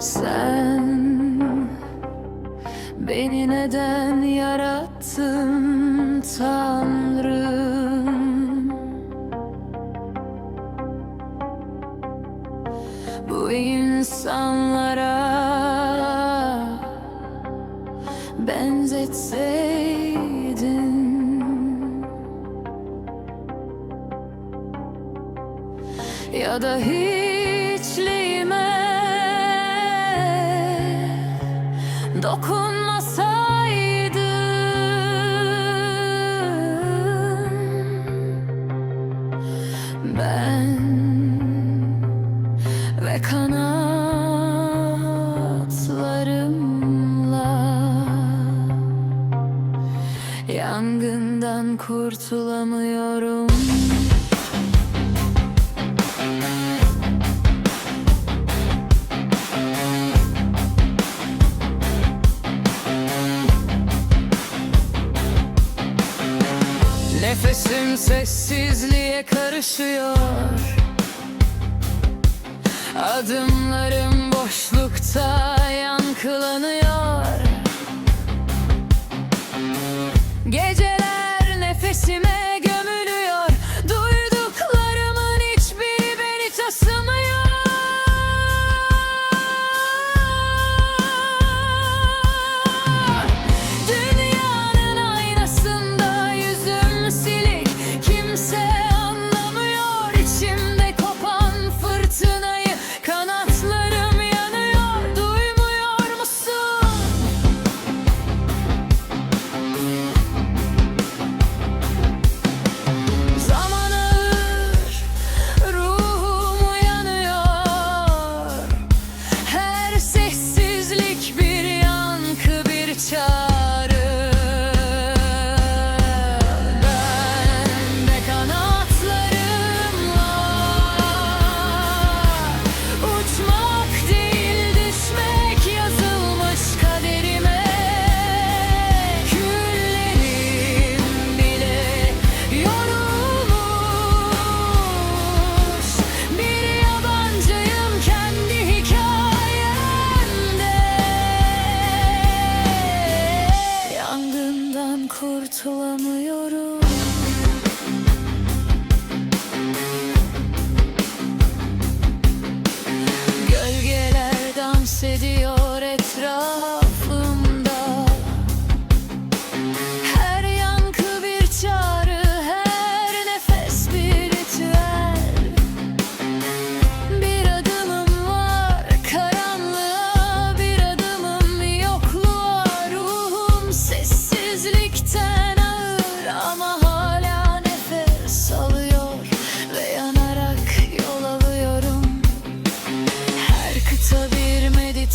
Sen beni neden yarattın Tanrım? Bu insanlara benzetseydin. Ya da hiç dokunmasaydın ben ve kanatlarımla yangından kurtulamıyorum. Sessizliğe karışıyor. Adımlarım boşlukta yankılanıyor. Gece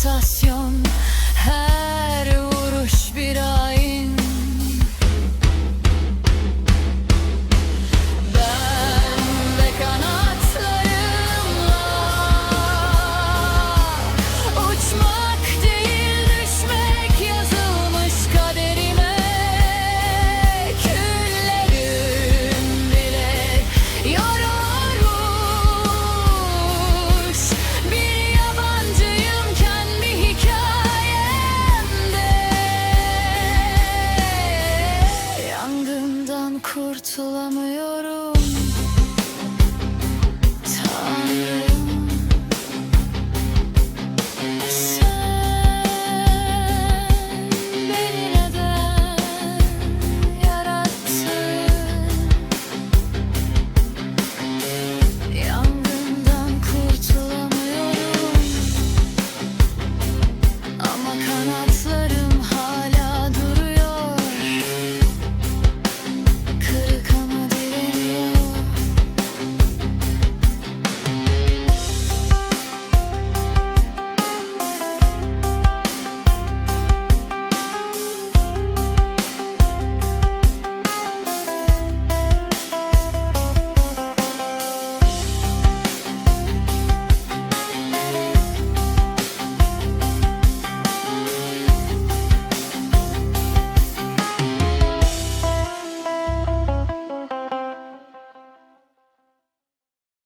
trust.